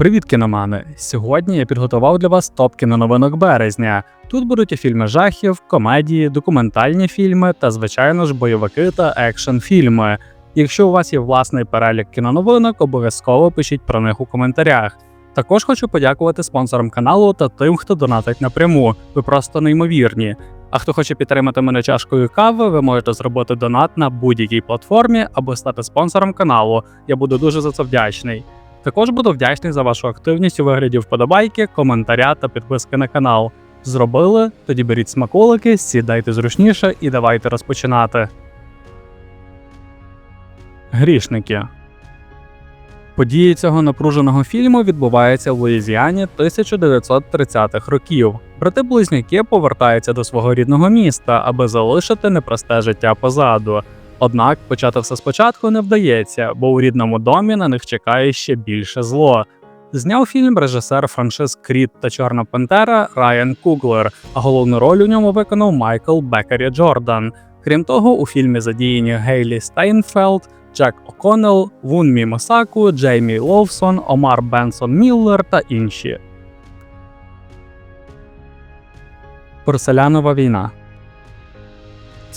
Привіт, кіномани! Сьогодні я підготував для вас топ кіноновинок березня. Тут будуть і фільми жахів, комедії, документальні фільми та, звичайно ж, бойовики та екшн фільми. Якщо у вас є власний перелік кіноновинок, обов'язково пишіть про них у коментарях. Також хочу подякувати спонсорам каналу та тим, хто донатить напряму. Ви просто неймовірні. А хто хоче підтримати мене чашкою кави, ви можете зробити донат на будь-якій платформі або стати спонсором каналу. Я буду дуже за це вдячний. Також буду вдячний за вашу активність у вигляді вподобайки, коментаря та підписки на канал. Зробили? Тоді беріть смаколики, сідайте зручніше і давайте розпочинати. Грішники. Події цього напруженого фільму відбуваються в Луїзіані 1930-х років. Брати близнюки повертаються до свого рідного міста, аби залишити непросте життя позаду. Однак почати все спочатку не вдається, бо у рідному домі на них чекає ще більше зло. Зняв фільм режисер франшиз Кріт та Чорна Пантера Райан Куглер, а головну роль у ньому виконав Майкл Бекері Джордан. Крім того, у фільмі задіяні Гейлі Стейнфелд, Джек О'Коннелл, Вунмі Масаку, Джеймі Ловсон, Омар Бенсон Міллер та інші. Порселянова війна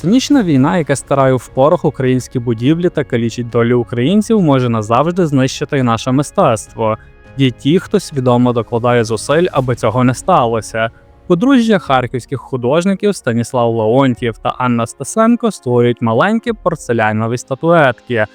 Цинічна війна, яка стирає в порох українські будівлі та калічить долю українців, може назавжди знищити наше мистецтво. Є ті, хто свідомо докладає зусиль, аби цього не сталося. Подружжя харківських художників Станіслав Леонтьєв та Анна Стасенко створюють маленькі порцелянові статуетки.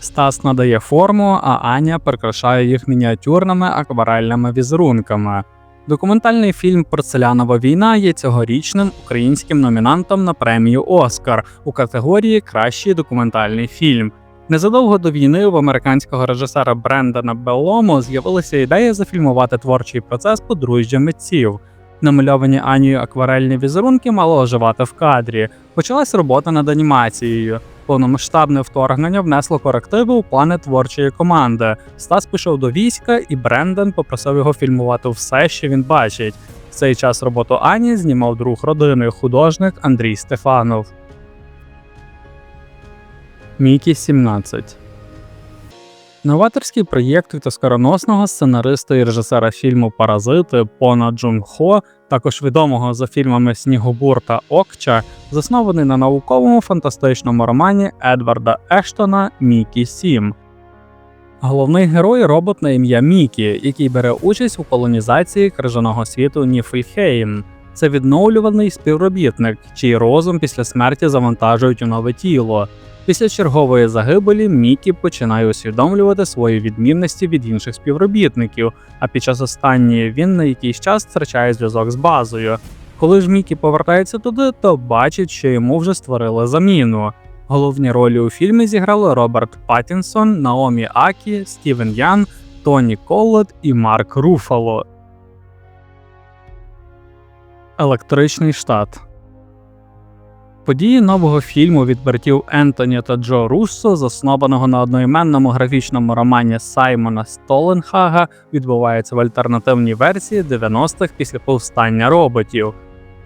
Стас надає форму, а Аня прикрашає їх мініатюрними акварельними візерунками. Документальний фільм Порцелянова війна є цьогорічним українським номінантом на премію Оскар у категорії Кращий документальний фільм. Незадовго до війни в американського режисера Брендана Беллому з'явилася ідея зафільмувати творчий процес подружжя митців. Намальовані Анією акварельні візерунки мало оживати в кадрі. Почалась робота над анімацією. Повномасштабне вторгнення внесло корективи у плани творчої команди. Стас пішов до війська, і Бренден попросив його фільмувати все, що він бачить. В цей час роботу Ані знімав друг родини, художник Андрій Стефанов. Мікі 17 Новаторський проєкт від оскароносного сценариста і режисера фільму Паразити Пона Джун Хо, також відомого за фільмами Снігобур та Окча, заснований на науковому фантастичному романі Едварда Ештона Мікі Сім. Головний герой робот на ім'я Мікі, який бере участь у колонізації крижаного світу Ніфльхейм. Це відновлюваний співробітник, чий розум після смерті завантажують у нове тіло. Після чергової загибелі Мікі починає усвідомлювати свої відмінності від інших співробітників, а під час останньої він на якийсь час втрачає зв'язок з базою. Коли ж Мікі повертається туди, то бачить, що йому вже створили заміну. Головні ролі у фільмі зіграли Роберт Паттінсон, Наомі Акі, Стівен Ян, Тоні Коллет і Марк Руфало. Електричний штат Події нового фільму від братів Ентоні та Джо Руссо, заснованого на одноіменному графічному романі Саймона Столенхага, відбуваються в альтернативній версії 90-х після повстання роботів.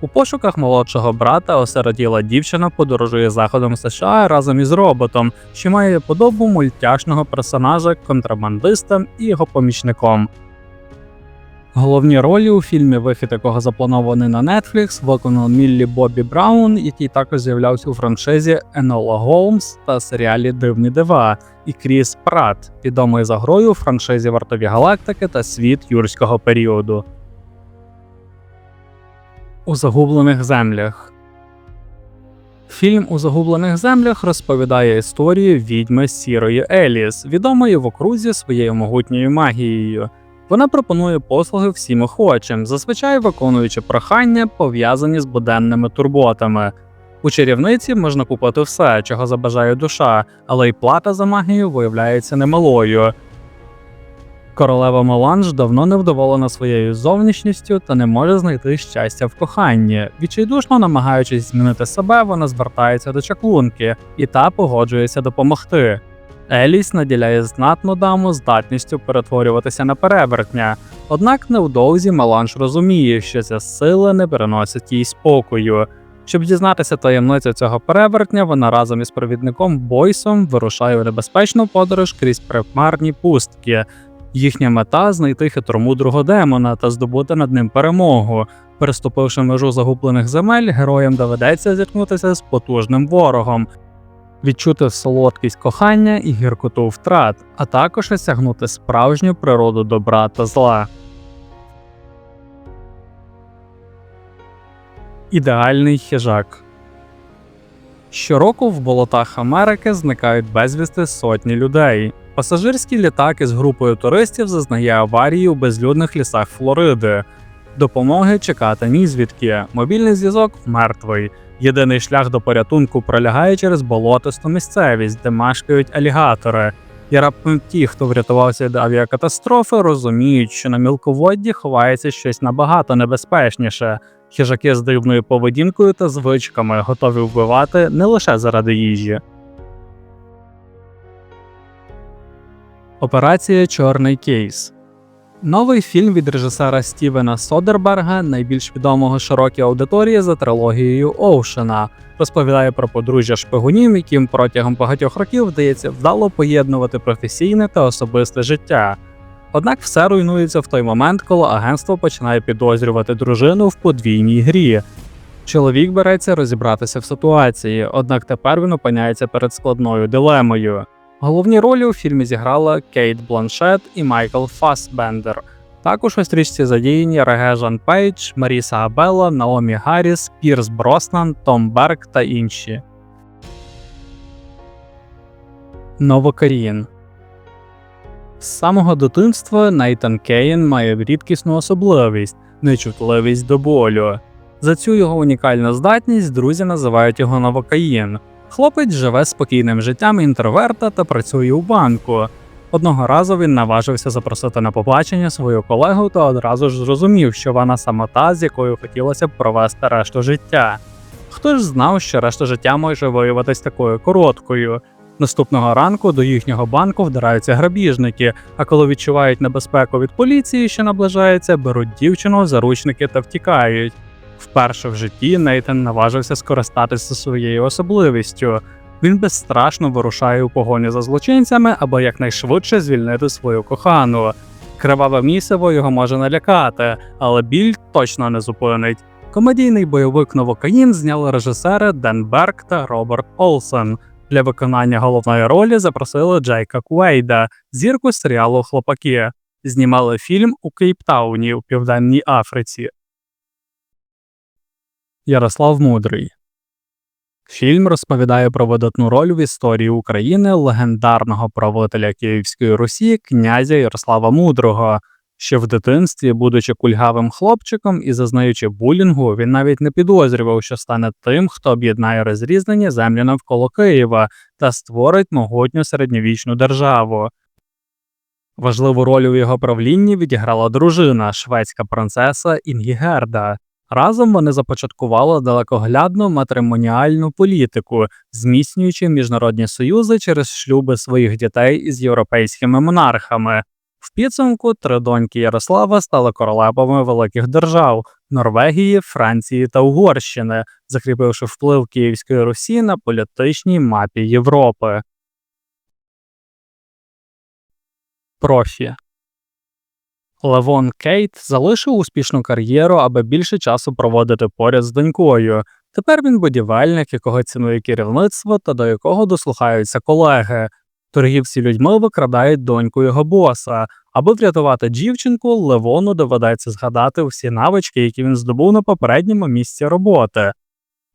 У пошуках молодшого брата осиротіла дівчина подорожує заходом США разом із роботом, що має подобу мультяшного персонажа контрабандистом і його помічником. Головні ролі у фільмі, вихід якого запланований на Netflix, виконав Міллі Бобі Браун, який також з'являвся у франшизі Енола Голмс та серіалі Дивні дива, і Кріс Пратт, відомий за грою у франшизі Вартові галактики та світ юрського періоду. У загублених землях Фільм у загублених землях розповідає історію відьми Сірої Еліс, відомої в окрузі своєю могутньою магією. Вона пропонує послуги всім охочим, зазвичай виконуючи прохання, пов'язані з буденними турботами. У чарівниці можна купити все, чого забажає душа, але й плата за магію виявляється немалою. Королева Меланж давно невдоволена своєю зовнішністю та не може знайти щастя в коханні. Відчайдушно намагаючись змінити себе, вона звертається до чаклунки, і та погоджується допомогти. Еліс наділяє знатну даму здатністю перетворюватися на перевертня, однак невдовзі Меланж розуміє, що ця сила не переносить їй спокою. Щоб дізнатися таємницю цього перевертня, вона разом із провідником Бойсом вирушає у небезпечну подорож крізь примарні пустки. Їхня мета знайти хитромудрого демона та здобути над ним перемогу. Переступивши межу загублених земель, героям доведеться зіткнутися з потужним ворогом, відчути солодкість кохання і гіркоту втрат, а також осягнути справжню природу добра та зла. Ідеальний хижак Щороку в болотах Америки зникають безвісти сотні людей. Пасажирський літак із групою туристів зазнає аварії у безлюдних лісах Флориди. Допомоги чекати ні звідки. Мобільний зв'язок мертвий. Єдиний шлях до порятунку пролягає через болотисту місцевість, де мешкають алігатори. І раптом ті, хто врятувався від авіакатастрофи, розуміють, що на мілководді ховається щось набагато небезпечніше. Хижаки з дивною поведінкою та звичками готові вбивати не лише заради їжі. Операція Чорний кейс. Новий фільм від режисера Стівена Содерберга, найбільш відомого широкій аудиторії за трилогією Оушена, розповідає про подружжя шпигунів, яким протягом багатьох років вдається вдало поєднувати професійне та особисте життя. Однак все руйнується в той момент, коли агентство починає підозрювати дружину в подвійній грі. Чоловік береться розібратися в ситуації, однак тепер він опиняється перед складною дилемою. Головні ролі у фільмі зіграла Кейт Бланшет і Майкл Фассбендер. Також у стрічці задіяні Реге Жан Пейдж, Маріса Абелла, Наомі Гарріс, Пірс Броснан, Том Берг та інші. Новокарін з самого дитинства Нейтан Кейн має рідкісну особливість нечутливість до болю. За цю його унікальну здатність друзі називають його Новокаїн. Хлопець живе спокійним життям інтроверта та працює у банку. Одного разу він наважився запросити на побачення свою колегу та одразу ж зрозумів, що вона саме та, з якою хотілося б провести решту життя. Хто ж знав, що решта життя може виявитись такою короткою. Наступного ранку до їхнього банку вдираються грабіжники, а коли відчувають небезпеку від поліції, що наближається, беруть дівчину заручники та втікають. Вперше в житті Нейтан наважився скористатися своєю особливістю. Він безстрашно вирушає у погоні за злочинцями, аби якнайшвидше звільнити свою кохану. Криваве місиво його може налякати, але біль точно не зупинить. Комедійний бойовик Новокаїн зняли режисери Ден Берг та Роберт Олсен. Для виконання головної ролі запросили Джейка Куейда, зірку серіалу Хлопаки. Знімали фільм у Кейптауні у Південній Африці. Ярослав Мудрий Фільм розповідає про видатну роль в історії України легендарного правителя Київської Русі князя Ярослава Мудрого. Ще в дитинстві, будучи кульгавим хлопчиком і зазнаючи булінгу, він навіть не підозрював, що стане тим, хто об'єднає розрізнені землі навколо Києва та створить могутню середньовічну державу. Важливу роль у його правлінні відіграла дружина, шведська принцеса Інгігерда. Разом вони започаткували далекоглядну матримоніальну політику, зміцнюючи міжнародні союзи через шлюби своїх дітей із європейськими монархами. В підсумку три доньки Ярослава стали королевами великих держав Норвегії, Франції та Угорщини, закріпивши вплив Київської Русі на політичній мапі Європи. Профі Левон Кейт залишив успішну кар'єру, аби більше часу проводити поряд з донькою. Тепер він будівельник, якого цінує керівництво та до якого дослухаються колеги. Торгівці людьми викрадають доньку його боса. Аби врятувати дівчинку, Левону доведеться згадати всі навички, які він здобув на попередньому місці роботи.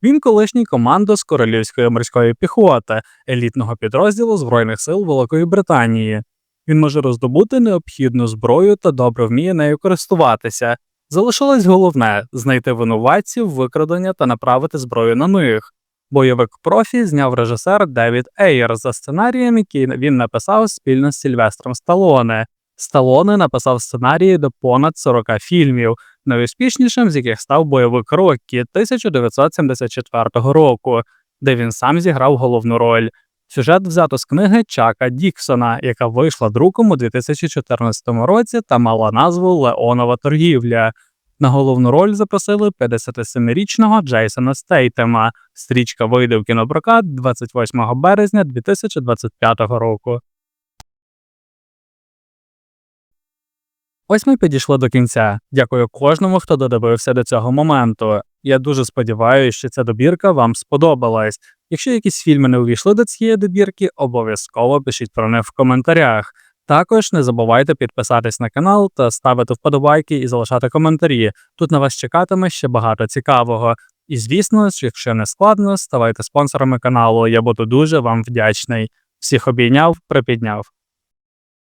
Він колишній командос королівської морської піхоти, елітного підрозділу Збройних сил Великої Британії. Він може роздобути необхідну зброю та добре вміє нею користуватися. Залишилось головне знайти винуватців, викрадення та направити зброю на них. Бойовик профі зняв режисер Девід Ейер за сценарієм, який він написав спільно з Сільвестром Сталоне. Сталоне написав сценарії до понад 40 фільмів, найуспішнішим з яких став бойовик Роккі 1974 року, де він сам зіграв головну роль. Сюжет взято з книги Чака Діксона, яка вийшла друком у 2014 році та мала назву Леонова торгівля. На головну роль запросили 57-річного Джейсона Стейтема. Стрічка вийде в кінопрокат 28 березня 2025 року. Ось ми підійшли до кінця. Дякую кожному, хто додивився до цього моменту. Я дуже сподіваюся, що ця добірка вам сподобалась. Якщо якісь фільми не увійшли до цієї добірки, обов'язково пишіть про них в коментарях. Також не забувайте підписатись на канал та ставити вподобайки і залишати коментарі. Тут на вас чекатиме ще багато цікавого. І звісно, якщо не складно, ставайте спонсорами каналу. Я буду дуже вам вдячний. Всіх обійняв, припідняв.